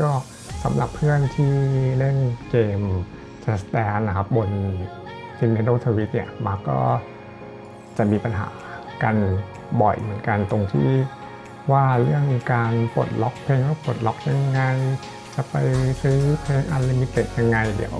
ก็สำหรับเพื่อนที่เล่นเกม Just Dance นะครับบน Nintendo Switch เนี่ยมาก็จะมีปัญหากันบ่อยเหมือนกันตรงที่ว่าเรื่องการปลดล็อกเพลงว่าปลดล็อกยังไง จะไปซื้อเพลงอันลิมิเต็ดยังไง เดี๋ยว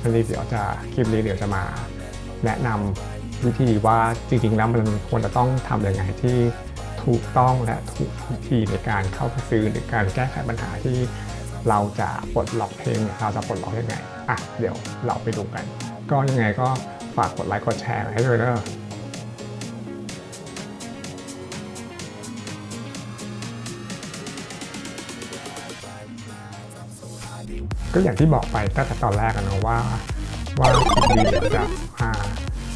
วันนี้เดี๋ยวจะคลิปนี้เดี๋ยวจะมาแนะนำวิธีว่าจริงๆแล้วมันควรจะต้องทำยังไงที่ถูกต้องและถูกวิธีในการเข้าไปซื้อหรือการแก้ไขปัญหาที่ เราจะปลดล็อกเพลงเราจะปลดล็อกยังไงอะเดี๋ยวเราไปดูกัน ก็ยังไงก็ฝากกดไลค์กดแชร์ให้ด้วยนะก็อย่างที่บอกไปตั้งแต่ตอนแรกนะว่าว่าดีจะมา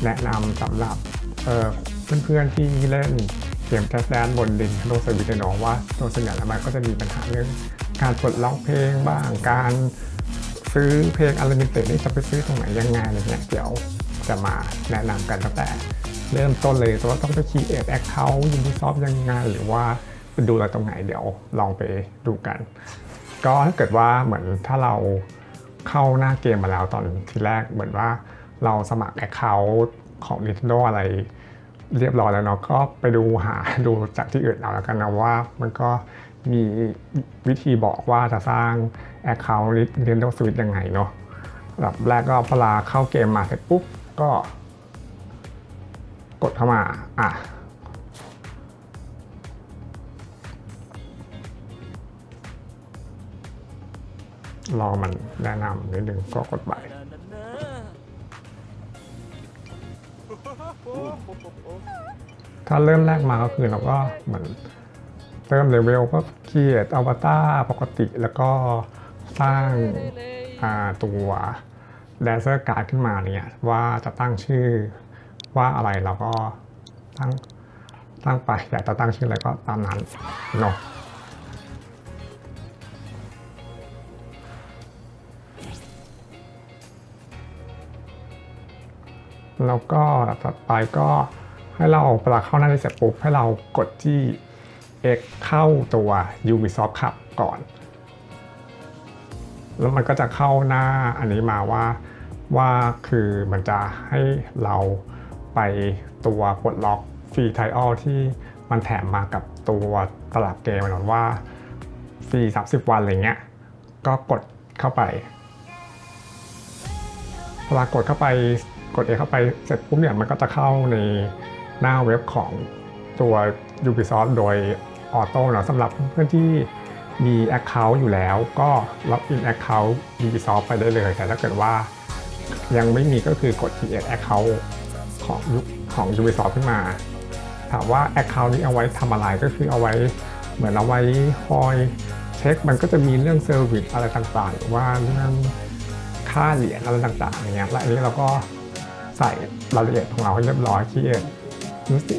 แนะนำสำหรับเพื่อนๆที่เล่นเกมแคสแดนบนดินโลสวิตเนาะว่าตัวส่วนใหญ่แล้วมันก็จะมีปัญหาเรื่อง การปลดล็อกเพลงบ้างการซื้อเพลงอัลลิมิเต็ดนี่จะไปซื้อตรงไหนยังไงอะไรเงี้ยเดี๋ยวจะมาแนะนำกันตั้งแต่ เริ่มต้นเลยว่าต้องไป create account Ubisoft ยังไงหรือว่าไปดูอะไรตรงไหนเดี๋ยวลองไปดูกัน ก็ถ้าเกิดว่าเหมือนถ้าเราเข้าหน้าเกมมาแล้วตอนทีแรกเหมือนว่าเราสมัคร Account ของ Nintendo อะไรเรียบร้อยแล้วเนาะก็ไปดูหาดูจากที่อื่นเอาแล้วกันนะว่ามันก็ มีวิธีบอกว่าจะสร้าง Account Nintendo Switch ยังไงเนาะแบบแรกก็พอลาเข้าเกมมาเสร็จปุ๊บ ก็ กดเข้ามา อะ รอมันแนะนำนิดนึงก็กดไปถ้าเริ่มแรกมาก็คือเราก็เหมือน เริ่มเลเวลก็เกียรอวตารปกติแล้วก็สร้างตัวแดนเซอร์การ์ดขึ้นมาเนี่ยว่าจะตั้งชื่อว่าอะไรเราก็ตั้งตั้งไปอยากจะตั้งชื่ออะไรก็ตามนั้นเนาะแล้วก็ถัดไปก็ให้เราเวลาเข้าหน้านี้เสร็จปุ๊บให้เรากดที่ X เข้าตัว Ubisoft ขับก่อน แล้วมันก็จะเข้าหน้าอันนี้มาว่าว่าคือมันจะให้เราไปตัวปลดล็อกฟรีไทออลที่มันแถมมากับตัวตลับเกมมันว่าฟรี30 วันอะไรเงี้ย ก็กดเข้าไปพอเรากดเข้าไปกดเอเข้าไปเสร็จปุ๊บเนี่ยมันก็จะเข้าในหน้าเว็บของตัว Ubisoft โดย ออโต้นะสำหรับเพื่อนที่มี Account อยู่แล้วก็ล็อกอิน Account Ubisoft ไปได้เลย แต่ถ้าเกิดว่ายังไม่มีก็คือกด create Account ของของ Ubisoft ขึ้นมา ถามว่า Account นี้เอาไว้ทำอะไรก็คือเอาไว้เหมือนเอาไว้คอยเช็ค มันก็จะมีเรื่องเซอร์วิสอะไรต่างๆ ว่าเรื่องค่าเหรียญอะไรต่างๆอย่างเงี้ยและอันนี้เราก็ใส่รายละเอียดของเราให้เรียบร้อยที่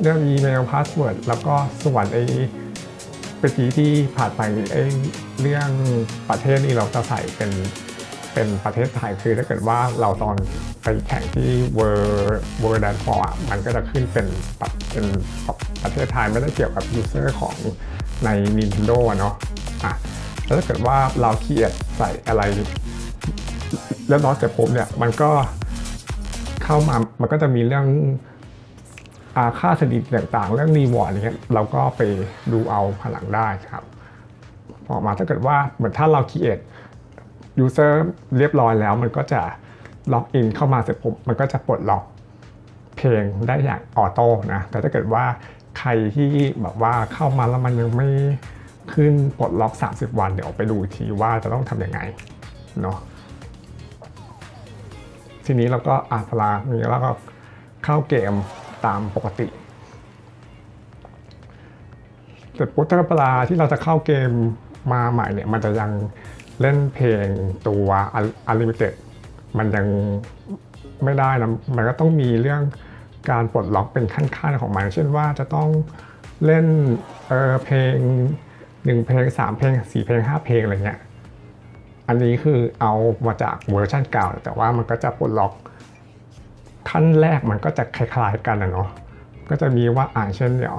เรื่องอีเมลพาสเวิร์ดแล้วก็ส่วนไอ เมื่อกี้ที่ผ่านไปเรื่องประเทศนี่เราจะใส่เป็นเป็นประเทศไทยคือถ้าเกิดว่าเราตอนไปแข่งที่เวอร์เวอร์แดนฟอร์มันก็จะขึ้นเป็นปรับเป็นประเทศไทยไม่ได้เกี่ยวกับยูเซอร์ของใน Nintendo เนาะอะแล้วถ้าเกิดว่าเราเคียดใส่อะไรเรียบร้อยเสร็จปุ๊บเนี่ยมันก็เข้ามามันก็จะมีเรื่อง ค่าสถิติต่างๆ เรื่องรีวอร์ดอะไรเงี้ยเราก็ไปดูเอาผลังได้ครับพอมาถ้าเกิดว่าเหมือนถ้าเรา create user เรียบร้อยแล้วมันก็จะล็อกอินเข้ามาเสร็จปุ๊บมันก็จะปลดล็อกเพลงได้อย่างออโต้นะแต่ถ้าเกิดว่าใครที่แบบว่าเข้ามาแล้วมันยังไม่ขึ้นปลดล็อก 30 วัน เดี๋ยวไปดูทีว่าจะต้องทำยังไงเนาะทีนี้เราก็อ่าพลานี้แล้วก็เข้าเกม ตามปกติเสร็จปุ๊บถ้าเวลาที่เราจะเข้าเกมมาใหม่เนี่ยมันจะยังเล่นเพลงตัว Unlimited มันยังไม่ได้นะมันก็ต้องมีเรื่องการปลดล็อกเป็นขั้นๆของมัน เช่นว่าจะต้องเล่นเออเพลงหนึ่งเพลงสามเพลงสี่เพลงห้าเพลงอะไรเงี้ย อันนี้คือเอามาจากเวอร์ชันเก่า แต่ว่ามันก็จะปลดล็อก ขั้นแรกมันก็จะคล้ายๆกันนะเนาะก็จะมีว่าอ่านเช่นเดียว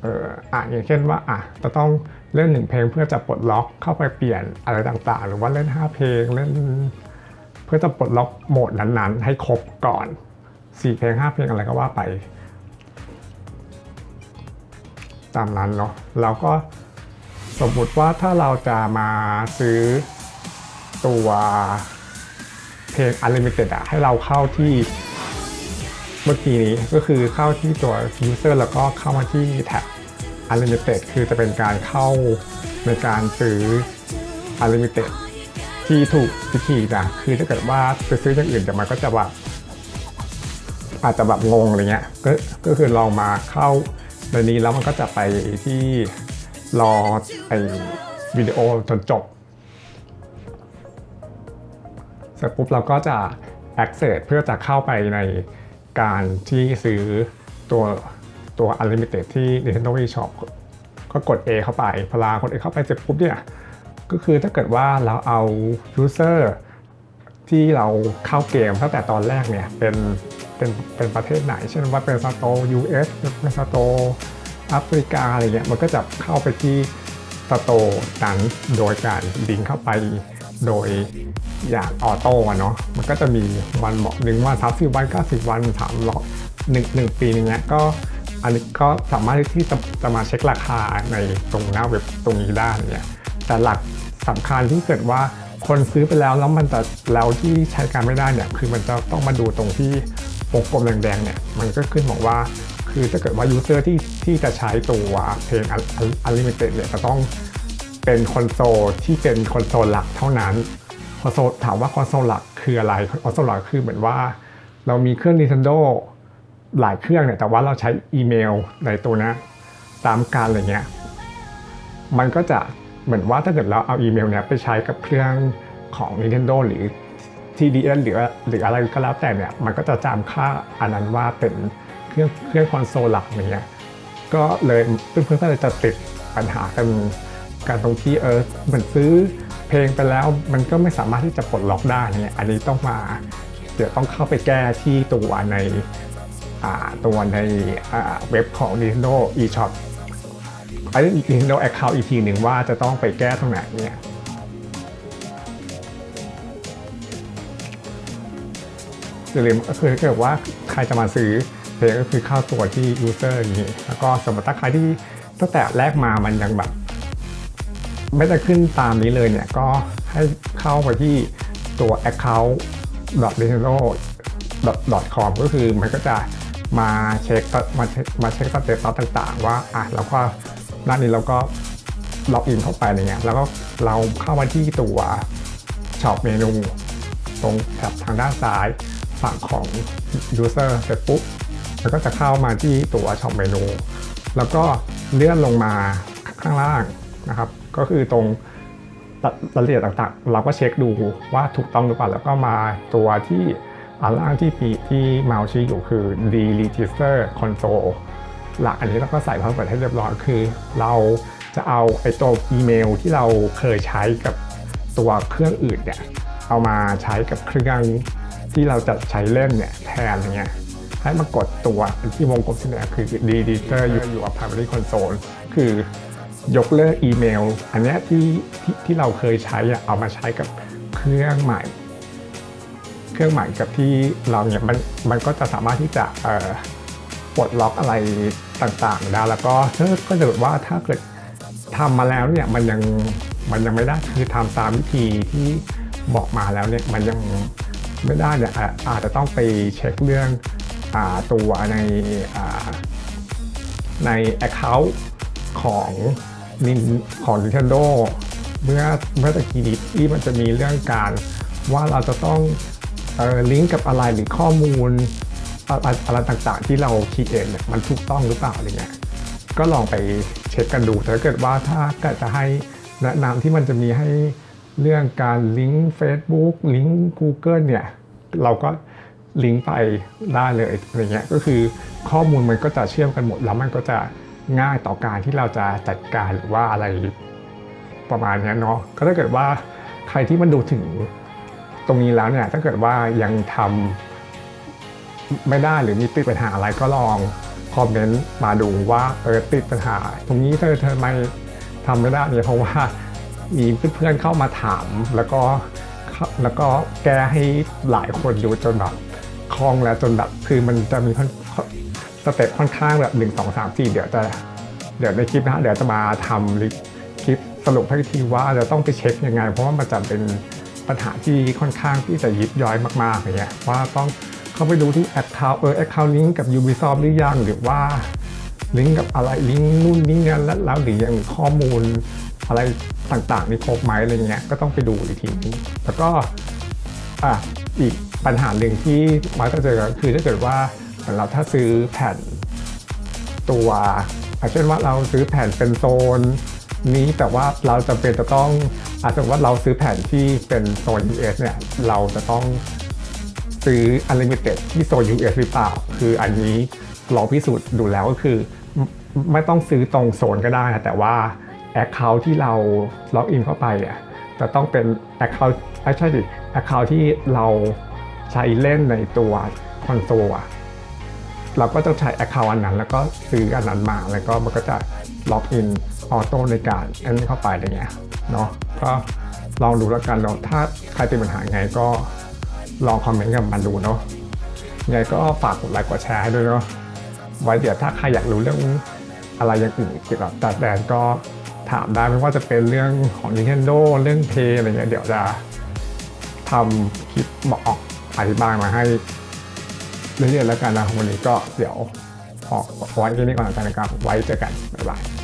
เอ่ออะอย่างเช่นว่าอะจะต้องเล่นหนึ่งเพลงเพื่อจะปลดล็อกเข้าไปเปลี่ยนอะไรต่างๆ หรือว่าเล่น 5 เพลงเล่นเพื่อจะปลดล็อกโหมดนั้นๆ ให้ครบก่อน 4 เพลง 5 เพลงอะไรก็ว่าไป ตามนั้นเนาะเราก็สมมุติว่าถ้าเราจะมาซื้อตัว เพลง Unlimited อะให้เราเข้าที่เมื่อกี้นี้ก็คือเข้าที่ตัว user แล้วก็เข้ามาที่แท็บ Unlimited คือจะเป็นการเข้าในการซื้อ Unlimited ที่ถูกวิธีนะคือถ้าเกิดว่าไปซื้ออย่างอื่นแต่มันก็จะแบบอาจจะแบบงงอะไรเงี้ยก็ก็คือลองมาเข้าในนี้แล้วมันก็จะไปที่รอไอวิดีโอจนจบ เสร็จปุ๊บเราก็จะ access เพื่อจะเข้าไปในการที่ซื้อตัวตัว unlimited ที่ Nintendo eShop ก็กด A เข้าไปพลากด A เข้าไปเสร็จปุ๊บเนี่ยก็คือถ้าเกิดว่าเราเอา user ที่เราเข้าเกมตั้งแต่ตอนแรกเนี่ยเป็นเป็นเป็นประเทศไหน เช่นว่าเป็นสโต US เป็นสโตแอฟริกาอะไรเงี้ยมันก็จะเข้าไปที่สโตนั้นโดยการลิงเข้าไป โดยอย่างออโต้เนาะมันก็จะมีวันบอกหนึ่งวันสามสิบวันเก้าสิบวันสามร้อยหนึ่งหนึ่งปีนึงเนี้ยก็อันนี้ก็สามารถที่จะจะมาเช็คราคาในตรงหน้าเว็บตรงนี้ได้เนี่ยแต่หลักสำคัญที่เกิดว่าคนซื้อไปแล้วแล้วมันจะแล้วที่ใช้การไม่ได้เนี่ยคือมันจะต้องมาดูตรงที่วงกลมแดงๆเนี่ยมันก็ขึ้นบอกว่าคือถ้าเกิดว่ายูเซอร์ที่ที่จะใช้ตัวเพลง Unlimited เนี่ยจะต้อง เป็นคอนโซลที่เป็นคอนโซลหลักเท่านั้นคอนโซลถามว่าคอนโซลหลักคืออะไรคอนโซลหลักคือเหมือนว่า เรามีเครื่อง Nintendo หลายเครื่องเนี่ยแต่ว่าเราใช้อีเมลในตัวนะตามการอะไรเงี้ยมันก็จะเหมือนว่าถ้าเกิดเราเอาอีเมลเนี้ยไปใช้กับเครื่องของ Nintendo หรือ TDS หรือหรืออะไรก็แล้วแต่เนี่ยมันก็จะจำค่าอันนั้นว่าเป็นเครื่องเครื่องคอนโซลหลักอย่างเงี้ยก็เลยเพื่อนๆก็เลยจะติดปัญหากัน การตรงที่เออเหมือนซื้อเพลงไปแล้ว มันก็ไม่สามารถที่จะปลดล็อกได้เนี่ยอันนี้ต้องมาเดี๋ยวต้องเข้าไปแก้ที่ตัวในตัวในเว็บของ Nintendo eShop ไอ้ Nintendo Account อีกทีหนึ่งว่าจะต้องไปแก้ตรงไหนเนี่ยอย่าลืมก็คือถ้าเกิดว่าใครจะมาซื้อเพลงก็คือเข้าตัวที่ user นี้ แล้วก็สมมติถ้าใครที่ตั้งแต่แรกมามันยังแบบ ไม่ได้ขึ้นตามนี้เลยเนี่ย ก็ให้เข้าไปที่ตัว account nintendo com ก็คือมันก็จะมาเช็คมาเช็คมาเช็คสเตตัสต่างๆ ว่าอะแล้วก็หน้านี้เราก็ล็อกอินเข้าไปอะไรเงี้ยแล้วก็เราเข้ามาที่ตัวช็อปเมนูตรงแถบทางด้านซ้ายฝั่งของ user เสร็จปุ๊บแล้วก็จะเข้ามาที่ตัวช็อปเมนู แล้วก็เลื่อนลงมาข้างล่างนะครับ ก็คือตรงรายละเอียดต่างๆ เราก็เช็คดูว่าถูกต้องหรือเปล่าแล้วก็มาตัวที่อันล่างที่ปีที่เมาส์ชี้อยู่คือ re-register console หลักอันนี้เราก็ใส่พาสเวิร์ดให้เรียบร้อยคือ เราจะเอาไอ้ตัวอีเมลที่เราเคยใช้กับตัวเครื่องอื่นเนี่ยเอามาใช้กับเครื่องที่เราจะใช้เล่นเนี่ยแทนอย่างเงี้ยให้มากดตัวที่วงกลมสีแดงคือ Deleter อยู่อยู่ Primary Console คือ ยกเลิกอีเมล อันนี้ที่ที่ที่เราเคยใช้เอามาใช้กับเครื่องใหม่ เครื่องใหม่กับที่เราเนี่ยมันมันก็จะสามารถที่จะปลดล็อกอะไรต่างๆได้แล้วก็ถ้าก็จะว่าถ้าเกิดทำมาแล้วเนี่ยมันยังมันยังไม่ได้คือทำตามวิธีที่บอกมาแล้วเนี่ยมันยังไม่ได้เนี่ยอาจจะต้องไปเช็คเรื่องอตัวในใน Account ของ นินของ Nintendo เมื่อเมื่อตะกี้นี้ที่มันจะมีเรื่องการว่าเราจะต้องเออลิงก์กับอะไรหรือข้อมูลอะไรต่างๆ ที่เราคิดเองเนี่ยมันถูกต้องหรือเปล่าอะไรเงี้ยก็ลองไปเช็คกันดูถ้าเกิดว่าถ้าเกิดจะให้แนะนำที่มันจะมีให้เรื่องการลิงก์ Facebook ลิงก์ Google เนี่ยเราก็ลิงก์ไปได้เลยอะไรเงี้ยก็คือข้อมูลมันก็จะเชื่อมกันหมดแล้วมันก็จะ ง่ายต่อการที่เราจะจัดการหรือว่าอะไรประมาณนี้เนาะก็ถ้าเกิดว่าใครที่มันดูถึงตรงนี้แล้วเนี่ยถ้าเกิดว่ายังทำไม่ได้หรือมีติดปัญหาอะไรก็ลองคอมเมนต์มาดูว่าเออติดปัญหา ตรงนี้เธอเธอไม่ทำไม่ได้เนี่ยเพราะว่ามีเพื่อนๆเข้ามาถามแล้วก็แล้วก็แก้ให้หลายคนอยู่จนแบบคล่องแล้วจนแบบคือมันจะมีค่อน เต็ปค่อนข้างแบบหนึ่งสองสามสี่เดี๋ยวจะเดี๋ยวในคลิปนะฮะเดี๋ยวจะมาทำคลิปสรุปให้ทีว่าจะต้องไปเช็คยังไง เพราะว่ามันจะเป็นปัญหาที่ค่อนข้างที่จะยิบย้อยมากๆอย่างเงี้ยว่าต้องเข้าไปดูที่ account เออ account ลิงก์กับ Ubisoft หรือยังหรือว่าลิงก์กับอะไรลิงก์นู่นนี่นั่นแล้วแล้วหรือยังข้อมูลอะไรต่างๆนี่ครบไหมอะไรเงี้ยก็ต้องไปดูอีกทีนึงแล้วก็อะอีกปัญหาหนึ่งที่มักจะเจอก็คือถ้าเกิดว่า เหมือนเราถ้าซื้อแผ่นตัวอาเช่นว่าเราซื้อแผ่นเป็นโซนนี้แต่ว่าเราจำเป็นจะต้องอาจจะว่าเราซื้อแผ่นที่เป็นโซน US เนี่ยเราจะต้องซื้อ Unlimited ที่โซน US หรือเปล่า คืออันนี้ลองพิสูจน์ดูแล้วก็คือ ไม่ต้องซื้อตรงโซนก็ได้นะแต่ว่า Account ที่เราล็อกอินเข้าไปอะจะต้องเป็น Account ไม่ใช่ดิ Account ที่เราใช้เล่นในตัวคอนโซลอะ เราก็ต้องใช้ Account อันนั้น แล้วก็ซื้ออันนั้นมา แล้วก็มันก็จะล็อกอินออโต้ในการอันนี้เข้าไปอะไรเงี้ยเนาะก็ลองดูแล้วกันเนาะถ้าใครเป็นปัญหาไงก็ลองคอมเมนต์กันมาดูเนาะยังไงก็ฝากกดไลค์กดแชร์ให้ด้วยเนาะไว้เดี๋ยวถ้าใครอยากรู้เรื่องอะไรอย่างอื่นเกี่ยวกับตัดแดนก็ถามได้ไม่ว่าจะเป็นเรื่องของ Nintendo เรื่องเพย์อะไรเงี้ยเดี๋ยวจะทำคลิปบอกอธิบายมาให้ เรื่อยๆแล้วกันนะวันนี้ก็เดี๋ยวออกไว้แค่นี้ก่อนกันนะครับไว้เจอกันบ๊ายบาย